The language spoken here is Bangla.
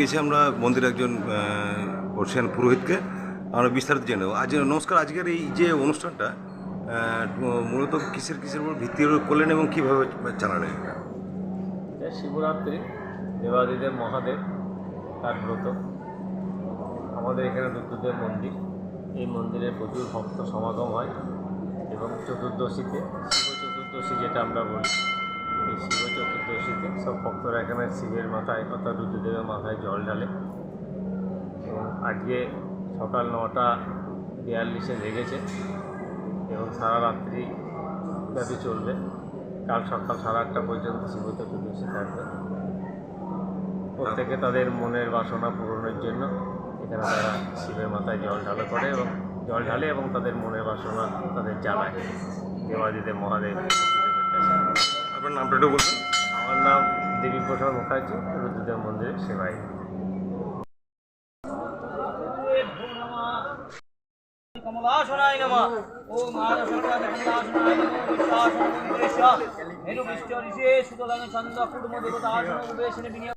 গেছি আমরা মন্দিরের একজন বর্ষিয়ান পুরোহিতকে আমরা বিস্তারিত জেনে নেব। আজ নমস্কার, আজকের এই যে অনুষ্ঠানটা মূলত কিসের কিসের উপর ভিত্তি করে করলেন এবং কীভাবে চালালেন এটা? শিবরাত্রি, দেবাদিদেব, মহাদেব, তার ব্রত। আমাদের এখানে রুদ্রদেব মন্দির। এই মন্দিরে প্রচুর ভক্ত সমাগম হয় এবং চতুর্দশীতে, শিব চতুর্দশী যেটা আমরা বলি চতুর্দশীতে সব ভক্তরা এখানে শিবের মাথায় অর্থাৎ রুদ্রদেবের মাথায় জল ঢালে এবং আজকে সকাল নটা বিয়াল্লিশে লেগেছে এবং সারা রাত্রি ব্যাপী চলবে। কাল সকাল সাড়ে আটটা পর্যন্ত শিব চতুর্দশী থাকবে। প্রত্যেকে তাদের মনের বাসনা পূরণের জন্য এখানে তারা শিবের মাথায় জল ঢালা করে এবং জল ঢালে এবং তাদের মনের বাসনা তাদের জ্বালায় দেবাদিদেব মহাদেব আপনার নামটা একটু আমার নাম দেবীপ্রসাদ মুখার্জি রুদ্রদেব মন্দিরের সেবাই উপবেশনে বিনিয়োগ